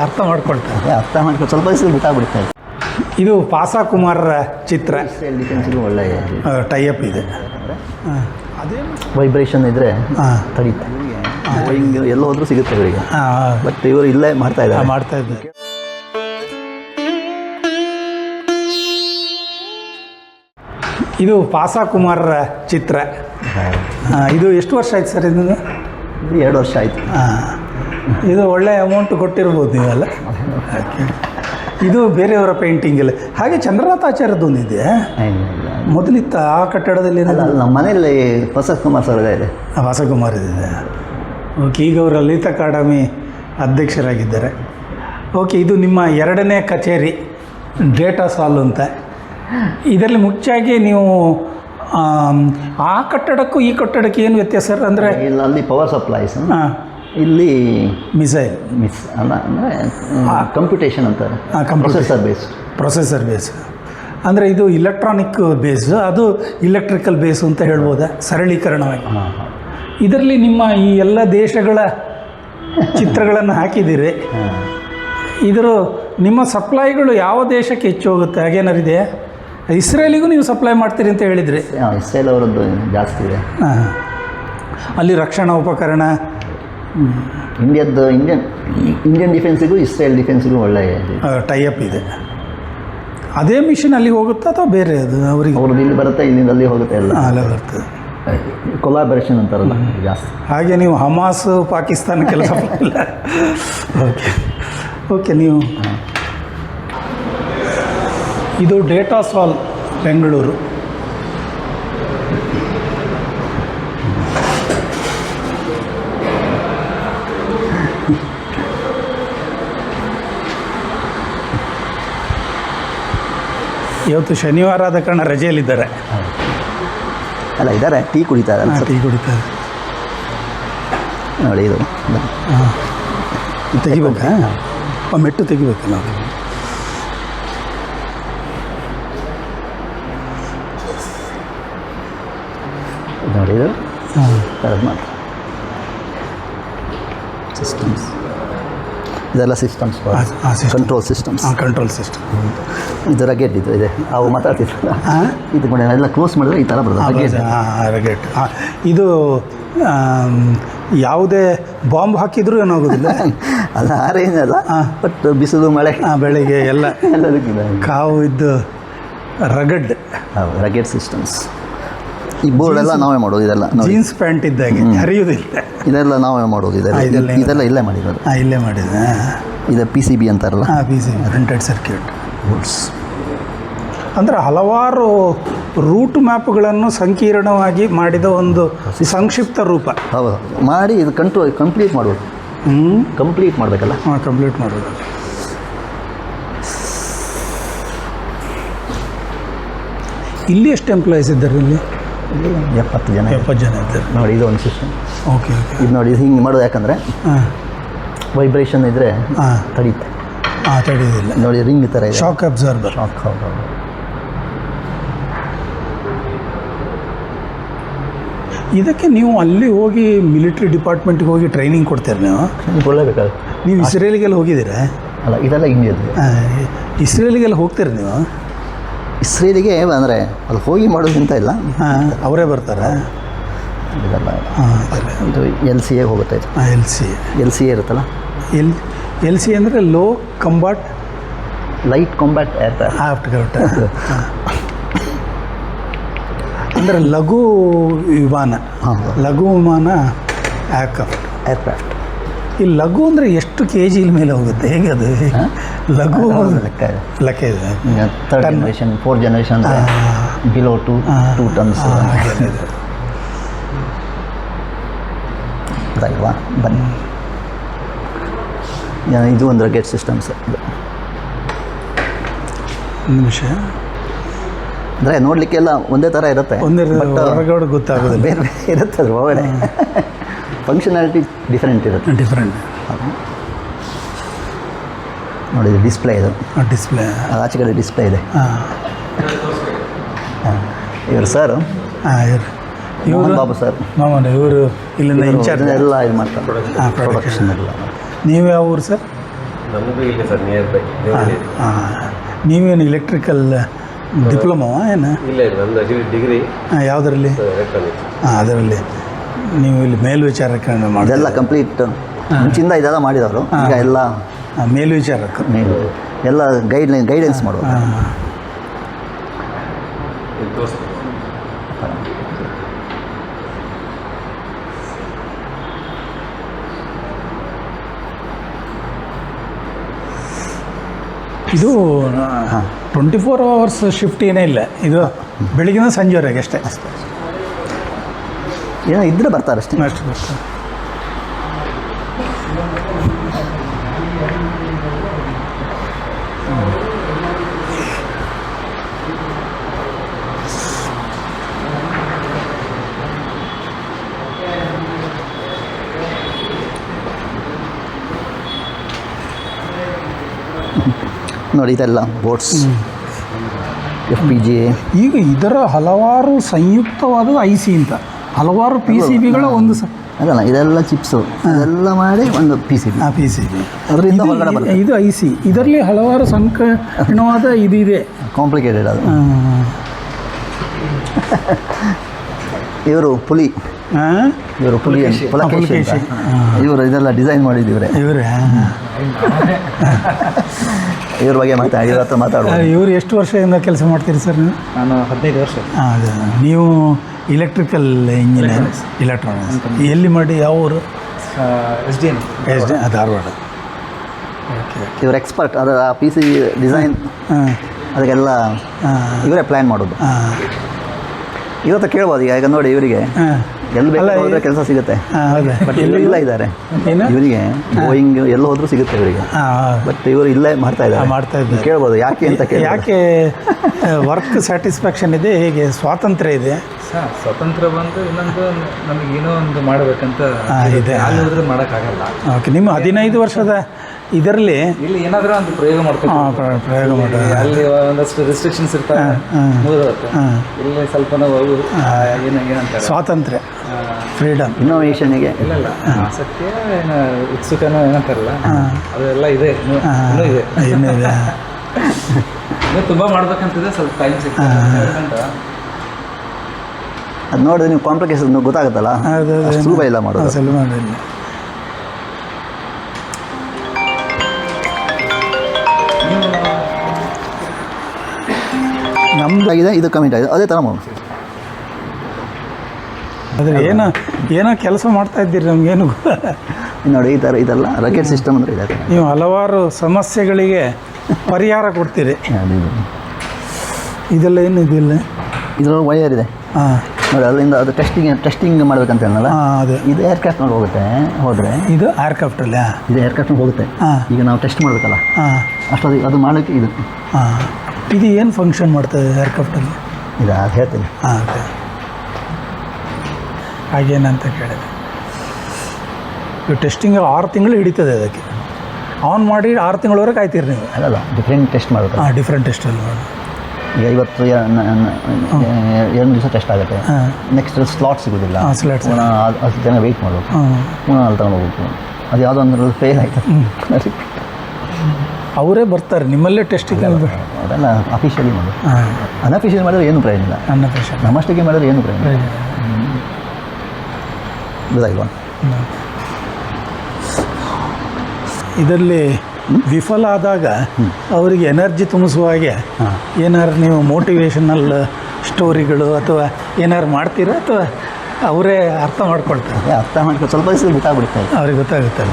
ಅರ್ಥ ಮಾಡ್ಕೊಳ್ತಾರೆ ಅರ್ಥ ಮಾಡ್ಕೊಂಡು ಸ್ವಲ್ಪ ದಿವಸ ಬಿಟ್ಟಾಗ್ಬಿಡ್ತಾರೆ ಇದು ಪಾಸಾ ಕುಮಾರರ ಚಿತ್ರ ಡಿಫೆನ್ಸ್ಗೂ ಒಳ್ಳೆಯ ಟೈಅಪ್ ಇದೆ. ಹಾಂ. ಅದೇ ವೈಬ್ರೇಷನ್ ಇದ್ದರೆ ಹಾಂ. ತಡೀತೆ ಹಿಂಗೆ ಎಲ್ಲ ಹೋದ್ರೂ ಸಿಗುತ್ತೆ ಇವರಿಗೆ. ಹಾಂ ಬಟ್ ಇವರು ಇಲ್ಲೇ ಮಾಡ್ತಾ ಇದ್ದಾರೆ. ಮಾಡ್ತಾ ಇದ್ದಾರೆ. ಇದು ಪಾಸಾ ಕುಮಾರರ ಚಿತ್ರ ಇದು ಎಷ್ಟು ವರ್ಷ ಆಯ್ತು ಸರ್ ಇದು? ಎರಡು ವರ್ಷ ಆಯಿತು. ಇದು ಒಳ್ಳೆ ಅಮೌಂಟ್ ಕೊಟ್ಟಿರ್ಬೋದು ನೀವೆಲ್ಲ. ಇದು ಬೇರೆಯವರ ಪೇಂಟಿಂಗ್ ಇಲ್ಲ ಹಾಗೆ ಚಂದ್ರನಾಥಾಚಾರ್ಯದ್ದು ಒಂದಿದೆ ಮೊದಲಿತ್ತ ಆ ಕಟ್ಟಡದಲ್ಲಿ ಅಲ್ಲ ನಮ್ಮ ಮನೆಯಲ್ಲಿ ಪ್ರಸಾದ್ ಕುಮಾರ್ ಸರ್ ಇದೆ. ವಾಸಕುಮಾರ್ ಇದೆ. ಓಕೆ ಈಗ ಅವರು ಲಲಿತ ಅಕಾಡೆಮಿ ಅಧ್ಯಕ್ಷರಾಗಿದ್ದಾರೆ. ಓಕೆ ಇದು ನಿಮ್ಮ ಎರಡನೇ ಕಚೇರಿ ಡೇಟಾ ಸಾಲ್ ಅಂತ. ಇದರಲ್ಲಿ ಮುಖ್ಯವಾಗಿ ನೀವು ಆ ಕಟ್ಟಡಕ್ಕೂ ಈ ಕಟ್ಟಡಕ್ಕೆ ಏನು ವ್ಯತ್ಯಾಸ? ಅಂದರೆ ಇಲ್ಲ ಅಲ್ಲಿ ಪವರ್ ಸಪ್ಲೈಸ್ ಹಾಂ. ಇಲ್ಲಿ ಮಿಸೈಲ್ ಮಿಸ್ ಅಲ್ಲ ಅಂದರೆ ಕಂಪ್ಯೂಟೇಷನ್ ಅಂತಾರೆ. ಪ್ರೊಸೆಸರ್ ಬೇಸ್ ಪ್ರೊಸೆಸರ್ ಬೇಸ್ ಅಂದರೆ ಇದು ಇಲೆಕ್ಟ್ರಾನಿಕ್ ಬೇಸ್ ಅದು ಇಲೆಕ್ಟ್ರಿಕಲ್ ಬೇಸ್ ಅಂತ ಹೇಳ್ಬೋದಾ? ಸರಳೀಕರಣವಾಗಿ. ಇದರಲ್ಲಿ ನಿಮ್ಮ ಈ ಎಲ್ಲ ದೇಶಗಳ ಚಿತ್ರಗಳನ್ನು ಹಾಕಿದ್ದೀರಿ. ಇದರ ನಿಮ್ಮ ಸಪ್ಲೈಗಳು ಯಾವ ದೇಶಕ್ಕೆ ಹೆಚ್ಚು ಹೋಗುತ್ತೆ? ಹಾಗೇನಾರು ಇದೆ ಇಸ್ರೇಲಿಗೂ ನೀವು ಸಪ್ಲೈ ಮಾಡ್ತೀರಿ ಅಂತ ಹೇಳಿದ್ರಿ. ಇಸ್ರೇಲ್ ಅವರದ್ದು ಜಾಸ್ತಿ ಇದೆ. ಹಾಂ. ಅಲ್ಲಿ ರಕ್ಷಣಾ ಉಪಕರಣ ಇಂಡಿಯದ್ದು ಇಂಡಿಯನ್ ಇಂಡಿಯನ್ ಡಿಫೆನ್ಸಿಗೂ ಇಸ್ರೇಲ್ ಡಿಫೆನ್ಸಿಗೂ ಒಳ್ಳೆಯ ಟೈಅಪ್ ಇದೆ. ಅದೇ ಮಿಷನ್ ಅಲ್ಲಿಗೆ ಹೋಗುತ್ತಾ ಅಥವಾ ಬೇರೆ ಅದು ಅವರಿಗೆ? ಅವ್ರದ್ದು ಇಲ್ಲಿ ಬರುತ್ತೆ ಇಲ್ಲಿಂದ ಅಲ್ಲಿ ಹೋಗುತ್ತೆ ಎಲ್ಲ. ಅಲ್ಲೇ ಬರ್ತದೆ. ಕೊಲಾಬರೇಷನ್ ಅಂತಾರಲ್ಲ ಜಾಸ್ತಿ. ಹಾಗೆ ನೀವು ಹಮಾಸ್ ಪಾಕಿಸ್ತಾನ ಕೆಲಸ ಮಾಡಿಲ್ಲ. ಓಕೆ ಓಕೆ ನೀವು ಇದು ಡೇಟಾ ಸಾಲ್ ಬೆಂಗಳೂರು ಇವತ್ತು ಶನಿವಾರ ಆದ ಕಾರಣ ರಜೆಯಲ್ಲಿದ್ದಾರೆ. ಅಲ್ಲ ಇದ್ದಾರೆ ಟೀ ಕುಡಿತಾರೆ ಟೀ ಕುಡಿತಾರೆ ನೋಡಿ ಇದು ತೆಗಿಬೇಕಾ? ಮೆಟ್ಟು ತೆಗಿಬೇಕು ನಾವು. ನೋಡಿ ಇದು. ಮಾಡಿ ಸಿಸ್ಟಮ್ಸ್ ಇದೆಲ್ಲ ಸಿಸ್ಟಮ್ಸ್. ಕಂಟ್ರೋಲ್ ಸಿಸ್ಟಮ್ಸ್ ಹಾಂ ಕಂಟ್ರೋಲ್ ಸಿಸ್ಟಮ್ ಇದು ರಗೆಟ್ ಇದು ಇದೆ. ಅವು ಮಾತಾಡ್ತಿದ್ರಲ್ಲ ಹಾಂ ಇದು ಕೂಡ ಎಲ್ಲ ಕ್ಲೋಸ್ ಮಾಡಿದ್ರೆ ಈ ಥರ ಬರ್ತದೆ ರಗೆಟ್ ರಗೆಟ್ ಹಾಂ ಇದು ಯಾವುದೇ ಬಾಂಬ್ ಹಾಕಿದ್ರು ಏನಾಗೋದಿಲ್ಲ? ಅಲ್ಲ ಆ ರೇಂಜ್ ಅಲ್ಲ. ಬಟ್ ಬಿಸಿಲು ಮಳೆ. ಬೆಳಿಗ್ಗೆ ಎಲ್ಲ. ಎಲ್ಲದಕ್ಕಿದೆ ಕಾವು ಇದ್ದು ರಗಡ್ ರಗಡ್ ರಗೆಟ್ ಸಿಸ್ಟಮ್ಸ್ ಈ ಬೋರ್ಡ್ ಎಲ್ಲ ನಾವೇ ಮಾಡೋದು ಇದೆಲ್ಲ ನೋಡಿ. ಜೀನ್ಸ್ ಪ್ಯಾಂಟ್ ಇದ್ದಾಗೆ ಹರಿಯುವುದಿಲ್ಲ. ಇದೆಲ್ಲ ನಾವೇ ಮಾಡೋದು ಇದೆಲ್ಲ ಇದೆಲ್ಲ ಇದೆಲ್ಲ ಇಲ್ಲೇ ಮಾಡಿರೋದು. ಹಾಂ ಇಲ್ಲೇ ಮಾಡಿದೆ ಇದು ಪಿ ಸಿ ಬಿ ಅಂತಾರಲ್ಲ? ಹಾಂ P C printed circuit boards ಅಂದರೆ ಹಲವಾರು ರೂಟ್ ಮ್ಯಾಪ್ಗಳನ್ನು ಸಂಕೀರ್ಣವಾಗಿ ಮಾಡಿದ ಒಂದು ಸಂಕ್ಷಿಪ್ತ ರೂಪ. ಹೌದು. ಮಾಡಿ ಇದು ಕಂಟ್ರೋಲ್ ಕಂಪ್ಲೀಟ್ ಮಾಡ್ಬೋದು ಹ್ಞೂ ಕಂಪ್ಲೀಟ್ ಮಾಡಬೇಕಲ್ಲ? ಹಾಂ ಕಂಪ್ಲೀಟ್ ಮಾಡೋದು ಇಲ್ಲಿ ಎಷ್ಟು ಎಂಪ್ಲಾಯೀಸ್ ಇದ್ದಾರೆ ಇಲ್ಲಿ? ಎಪ್ಪತ್ತು ಜನ ಎಪ್ಪತ್ತು ಜನ ಇರ್ತಾರೆ ನೋಡಿ ಇದು ಒಂದು ಸಿಸ್ಟಮ್ ಓಕೆ ಓಕೆ ಇದು ನೋಡಿ ಇದು ಹಿಂಗೆ ಮಾಡೋದು ಯಾಕಂದರೆ ಹಾಂ. ವೈಬ್ರೇಷನ್ ಇದ್ದರೆ ಹಾಂ. ತಡೀತೆ. ಹಾಂ ತಡೆಯೋದಿಲ್ಲ ನೋಡಿ ರಿಂಗ್ ಥರ ಇದೆ. ಶಾಕ್ ಅಬ್ಸರ್ಬರ್ ಶಾಕ್ ಹೌದು ಇದಕ್ಕೆ ನೀವು ಅಲ್ಲಿ ಹೋಗಿ ಮಿಲಿಟ್ರಿ ಡಿಪಾರ್ಟ್ಮೆಂಟ್ಗೆ ಹೋಗಿ ಟ್ರೈನಿಂಗ್ ಕೊಡ್ತೀರಿ ನೀವು? ಒಳ್ಳೇಬೇಕಾದ್ರೆ ನೀವು ಇಸ್ರೇಲಿಗೆಲ್ಲ ಹೋಗಿದ್ದೀರಾ? ಅಲ್ಲ ಇದೆಲ್ಲ ಇಂಡಿಯಾದ ಇಸ್ರೇಲಿಗೆಲ್ಲ ಹೋಗ್ತೀರಿ ನೀವು? ಇಸ್ರೇಲಿಗೆ ಅಂದರೆ ಅಲ್ಲಿ ಹೋಗಿ ಮಾಡೋದಂತ ಇಲ್ಲ. ಹಾಂ ಅವರೇ ಬರ್ತಾರೆ. ಇದೆಲ್ಲ ಇದು ಎಲ್ ಸಿ ಎ ಹೋಗುತ್ತೆ. ಇದು L C L C A ಇರುತ್ತಲ್ಲ? ಎಲ್ ಎಲ್ ಸಿ ಅಂದರೆ ಲೋ ಕಂಬಾಟ್ ಲೈಟ್ ಏರ್ಕ್ರಾಫ್ಟ್ ಆಫ್ಟ್ ಕರೆಕ್ಟ್ ಅಂದರೆ ಲಘು ವಿಮಾನ. ಲಘು ವಿಮಾನ ಏರ್ಕ್ರಾಫ್ಟ್ ಏರ್ಕ್ರಾಫ್ಟ್ ಈ ಲಘು ಅಂದರೆ ಎಷ್ಟು ಕೆ ಜಿ ಮೇಲೆ ಹೋಗುತ್ತೆ? ಹೇಗೆ ಅದು? ಲಘು ಲೆಕ್ಕ ಇದೆ. ಲೆಕ್ಕ ಇದೆ. Third generation four generation below two two tons. ಗೊತ್ತಾಯ್ತವಾ ಬನ್ನಿ. ಇದು ಒಂದು ರಗೆಟ್ ಸಿಸ್ಟಮ್ಸ್ ಒಂದು ನಿಮಿಷ. ಅಂದರೆ ನೋಡಲಿಕ್ಕೆಲ್ಲ ಒಂದೇ ಥರ ಇರುತ್ತೆ ಒಂದೇ ಹೊರಗಡೆ ಗೊತ್ತಾಗೋದಿಲ್ಲ. ಬೇರೆ ಬೇರೆ ಇರುತ್ತೆ ಅದ್ರ ಒಳಗಡೆ ಫಂಕ್ಷನಾಲಿಟಿ ಡಿಫ್ರೆಂಟ್ ಇರುತ್ತೆ. ಡಿಫ್ರೆಂಟ್ ನೋಡಿ ಇದು ಡಿಸ್ಪ್ಲೇ ಇದು. ಡಿಸ್ಪ್ಲೇ ಅದು ಆಚೆ ಕಡೆ ಡಿಸ್ಪ್ಲೇ ಇದೆ. ಹಾಂ. ಇವರು ಸರ್ ಹಾಂ ಇವರು. ಮೋಹನ್ ಇವರು ಬಾಬು ಸರ್ ಮಾಮನ ಇವರು ಇಲ್ಲಿಂದ ಇನ್ಚಾರ್ಜ್ ಎಲ್ಲ ಇದು ಮಾಡ್ತಾರೆ. ಪ್ರೊಡಕ್ಷನ್ ಎಲ್ಲ. ನೀವು ಯಾವ ಊರು ಸರ್ ನಮ್ಮದು ಇಲ್ಲಿ ಸರ್ ನಿಯರ್ ಬೈ ಹಾಂ ನೀವೇನು ಇಲೆಕ್ಟ್ರಿಕಲ್ ಡಿಪ್ಲೊಮಾ ಏನು? ಇಲ್ಲ ಇಲ್ಲ ಡಿಗ್ರಿ ಹಾಂ ಯಾವುದರಲ್ಲಿ? ಹಾಂ ಅದರಲ್ಲಿ. ನೀವು ಇಲ್ಲಿ ಮೇಲ್ವಿಚಾರಕ್ಕೆ ಮಾಡಿ ಮಾಡಿದೆಲ್ಲ ಕಂಪ್ಲೀಟ್ ಮುಂಚಿಂದ ಇದೆಲ್ಲ ಮಾಡಿದವರು. ಈಗ ಎಲ್ಲ ಮೇಲ್ವಿಚಾರಕ್ಕೆ ಮೇಲು ಎಲ್ಲ ಗೈಡ್ಲೈನ್ ಗೈಡೆನ್ಸ್ ಮಾಡುವ ಹಾಂ ಇದು ಟ್ವೆಂಟಿ ಫೋರ್ ಅವರ್ಸ್ ಶಿಫ್ಟ್ ಏನೇ ಇಲ್ಲ. ಇದು ಬೆಳಿಗ್ಗೆ ಸಂಜೆವರೆಗೆ ಅಷ್ಟೇ. ಏನೋ ಇದ್ರೆ ಬರ್ತಾರೆ ಅಷ್ಟೇ. ಅಷ್ಟು ಅಷ್ಟು. ನೋಡಿ ಇದೆಲ್ಲ ಬೋಟ್ಸ್. ಎಫ್ ಪಿ ಜಿ ಈಗ ಇದರ ಹಲವಾರು ಸಂಯುಕ್ತವಾದ ಐ ಸಿ ಅಂತ. ಹಲವಾರು ಪಿ ಸಿ ಬಿಗಳ ಒಂದು ಸ ಅದಲ್ಲ ಇದೆಲ್ಲ ಚಿಪ್ಸು. ಇದೆಲ್ಲ ಮಾಡಿ ಒಂದು ಪಿ ಸಿ ಆ ಪಿ ಸಿ ಅದರಿಂದ ಹೊರಗಡೆ ಬರುತ್ತೆ. ಇದು ಐ ಸಿ ಇದರಲ್ಲಿ ಹಲವಾರು ಸಂಕೀರ್ಣವಾದ ಇದು ಇದೆ. ಕಾಂಪ್ಲಿಕೇಟೆಡ್ ಅದು. ಇವರು ಪುಲಿ? ಇವರು ಪುಲಿ ಪುಲಕೇಶಿ. ಇವರು ಇದೆಲ್ಲ ಡಿಸೈನ್ ಮಾಡಿದ್ದೀವ್ರೆ ಇವರೇ ಇವ್ರ ಬಗ್ಗೆ ಮಾತಾಡಿ ಇವ್ರ ಹತ್ರ ಮಾತಾಡುವ. ಇವರು ಎಷ್ಟು ವರ್ಷದಿಂದ ಕೆಲಸ ಮಾಡ್ತೀರಿ ಸರ್ ನೀವು? ನಾನು ಹದಿನೈದು ವರ್ಷ. ನೀವು ಇಲೆಕ್ಟ್ರಿಕಲ್ ಇಂಜಿನಿಯರ್ ಇಲೆಕ್ಟ್ರಾನಿಕ್ಸ್ ಎಲ್ಲಿ ಮಾಡಿ ಯಾವ ಊರು? S D N S D Dharwad. Okay ಇವ್ರ ಎಕ್ಸ್ಪರ್ಟ್ ಅದರ ಪಿ ಸಿ ಡಿಸೈನ್ ಹಾಂ. ಅದಕ್ಕೆಲ್ಲ ಇವರೇ ಪ್ಲ್ಯಾನ್ ಮಾಡೋದು. ಹಾಂ. ಇವತ್ತು ಕೇಳ್ಬೋದು ಈಗ ಈಗ ನೋಡಿ ಇವರಿಗೆ. ಹಾಂ. ಎಲ್ಲಿ ಕೆಲಸ ಸಿಗುತ್ತೆ. ಬಟ್ ಎಲ್ಲ ಇದ್ದಾರೆ? ಇವರಿಗೆ ಗೋಯಿಂಗ್ ಎಲ್ಲ ಹೋದ್ರೂ ಸಿಗುತ್ತೆ ಇವರಿಗೆ. ಹಾಂ ಬಟ್ ಇವರು ಇಲ್ಲೇ ಮಾಡ್ತಾ ಇದ್ದಾರೆ ಮಾಡ್ತಾ ಇದ್ದಾರೆ. ಕೇಳ್ಬೋದು ಯಾಕೆ ಅಂತ ಕೇಳಿ ಯಾಕೆ ವರ್ಕ್ ಸ್ಯಾಟಿಸ್ಫ್ಯಾಕ್ಷನ್ ಇದೆ ಹೇಗೆ ಸ್ವಾತಂತ್ರ್ಯ ಇದೆ? ಸ್ವತಂತ್ರ ಬಂದು ಇನ್ನೊಂದು ನಮಗೆ ಏನೋ ಒಂದು ಮಾಡಬೇಕಂತ ಹಾ, ಇದೆ. ಅಲ್ಲಿ ಹೋದ್ರೆ ಮಾಡೋಕ್ಕಾಗಲ್ಲ. ಓಕೆ ನಿಮ್ಮ ಹದಿನೈದು ವರ್ಷದ ಇದರಲ್ಲಿ ಇಲ್ಲಿ ಏನಾದರೂ ಒಂದು ಪ್ರಯೋಗ ಮಾಡ್ಕೊಂಡು ಹಾಂ ಪ್ರಯೋಗ ಮಾಡ ಅಲ್ಲಿ ಒಂದಷ್ಟು ರೆಸ್ಟ್ರಿಕ್ಷನ್ಸ್ ಇರುತ್ತೆ ಹಾ. ಮುಗಿದೋಗುತ್ತೆ. ಇಲ್ಲಿ ಸ್ವಲ್ಪ ನಾವು ಅವು, ಆ, ಏನು ಏನಂತಾರೆ ಸ್ವಾತಂತ್ರ್ಯ. ಆ, ಫ್ರೀಡಮ್ ಇನ್ನೋವೇಷನ್ಗೆ ಇಲ್ಲ ಇಲ್ಲ. ಆಸಕ್ತಿಯ ಏನು ಉತ್ಸುಕನೋ ಏನಂತಾರಲ್ಲ ಅದೆಲ್ಲ ಇದೆ. ಇನ್ನೂ ಇನ್ನೂ ಇದೆ. ಏನಿದೆ ಇನ್ನೂ ತುಂಬ ಮಾಡ್ಬೇಕಂತಿದೆ. ಸ್ವಲ್ಪ ಟೈಮ್ ಸಿಗ್ತದೆ. ಅದು ನೋಡಿದ್ರೆ ನೀವು ಕಾಂಪ್ಲಿಕೇಶನ್ ಗೊತ್ತಾಗುತ್ತಲ್ಲ? ಅಷ್ಟು ಸುಲಭ ಇಲ್ಲ ಮಾಡೋದು. ಮಾಡಿಲ್ಲ ನಮ್ದು ಆಗಿದೆ ಇದು ಕಮಿಟ್ ಆಗಿದೆ. ಅದೇ ಥರ ಮಾಡೋದು ಅದ್ರ ಏನೋ ಏನೋ ಕೆಲಸ ಮಾಡ್ತಾ ಇದ್ದೀರಿ ನಮಗೇನು ನೋಡಿ ಈ ಥರ ಇದೆಲ್ಲ ರಕೆಟ್ ಸಿಸ್ಟಮ್ ಅಂದರೆ ಇದೆ. ನೀವು ಹಲವಾರು ಸಮಸ್ಯೆಗಳಿಗೆ ಪರಿಹಾರ ಕೊಡ್ತೀರಿ. ಇದೆಲ್ಲ ಏನು ಇದಿಲ್ಲ? ಇದರಲ್ಲಿ ವೈಯರ್ ಇದೆ. ಹಾಂ. ನೋಡಿ ಅಲ್ಲಿಂದ ಅದು ಟೆಸ್ಟಿಂಗ್ ಟೆಸ್ಟಿಂಗ್ ಮಾಡ್ಬೇಕಂತ ಹೇಳಲ್ಲ ಅದು. ಇದು ಏರ್ಕ್ರಾಫ್ಟ್ ನೋಡಿ ಹೋಗುತ್ತೆ ಹೋದರೆ. ಇದು ಏರ್ಕ್ರಾಫ್ಟಲ್ಲ ಇದು ಏರ್ಕ್ರಾಫ್ಟ್ ಹೋಗುತ್ತೆ. ಹಾಂ. ಈಗ ನಾವು ಟೆಸ್ಟ್ ಮಾಡಬೇಕಲ್ಲ? ಹಾಂ. ಅಷ್ಟೊಂದು ಅದು ಮಾಡೋಕ್ಕೆ ಇದು. ಹಾಂ. ಇದು ಏನು ಫಂಕ್ಷನ್ ಮಾಡ್ತದೆ ಏರ್ಕ್ರಾಫ್ಟಲ್ಲಿ ಇದು ಅದು ಹೇಳ್ತೀನಿ. ಹಾಂ ಅದೇ ಹಾಗೇನಂತ ಕೇಳಿದೆ. ಇದು ಟೆಸ್ಟಿಂಗ್ ಆರು ತಿಂಗಳು ಹಿಡಿತದೆ ಅದಕ್ಕೆ. ಆನ್ ಮಾಡಿ ಆರು ತಿಂಗಳವರೆಗೆ ಕಾಯ್ತೀರಿ ನೀವು. ಅಲ್ಲಲ್ಲ ಡಿಫ್ರೆಂಟ್ ಟೆಸ್ಟ್ ಮಾಡಬೇಕು. ಹಾಂ ಡಿಫ್ರೆಂಟ್ ಟೆಸ್ಟಲ್ಲಿ ಮಾಡಿ ಈಗ ಇವತ್ತು ಎರಡು ದಿವಸ ಟೆಸ್ಟ್ ಆಗುತ್ತೆ. ನೆಕ್ಸ್ಟ್ ಸ್ಲಾಟ್ ಸಿಗೋದಿಲ್ಲ. ಹಾಂ, ಹತ್ತು ಜನ ವೆಯ್ಟ್ ಮಾಡಬೇಕು. ಪುನಃ ಅಲ್ಲಿ ತಗೊಂಡು ಹೋಗ್ಬೇಕು. ಅದು ಯಾವುದೋ ಒಂದು ಫೇಲ್ ಆಯಿತು. ಅವರೇ ಬರ್ತಾರೆ ನಿಮ್ಮಲ್ಲೇ ಟೆಸ್ಟಿಂಗ್ ಅದೆಲ್ಲ ಅಫಿಷಿಯಲಿ ಮಾಡಿ ಹಾಂ. ಅನ್ಅಫಿಷಿಯಲಿ ಮಾಡಿದ್ರೆ ಏನು ಪ್ರಯೋಜನ ಇಲ್ಲ. ಪ್ರಶ್ನೆ ನಮ್ಮಷ್ಟಿಗೆ ಮಾಡಿದ್ರೆ ಏನು ಪ್ರಯೋಜನ ಇಲ್ಲ. ಗೊತ್ತಾಗಿಲ್ವಾ ಇದರಲ್ಲಿ ವಿಫಲ ಆದಾಗ ಅವರಿಗೆ ಎನರ್ಜಿ ತುಂಬಿಸುವ ಹಾಗೆ ಏನಾರು ನೀವು ಮೋಟಿವೇಶನಲ್ ಸ್ಟೋರಿಗಳು ಅಥವಾ ಏನಾರು ಮಾಡ್ತೀರಾ ಅಥವಾ ಅವರೇ ಅರ್ಥ ಮಾಡ್ಕೊಳ್ತಾರೆ? ಅರ್ಥ ಮಾಡ್ಕೊಂಡು ಸ್ವಲ್ಪ ದಿವಸ ಗೊತ್ತಾಗ್ಬಿಡುತ್ತೆ. ಅವ್ರಿಗೆ ಗೊತ್ತಾಗುತ್ತಲ್ಲ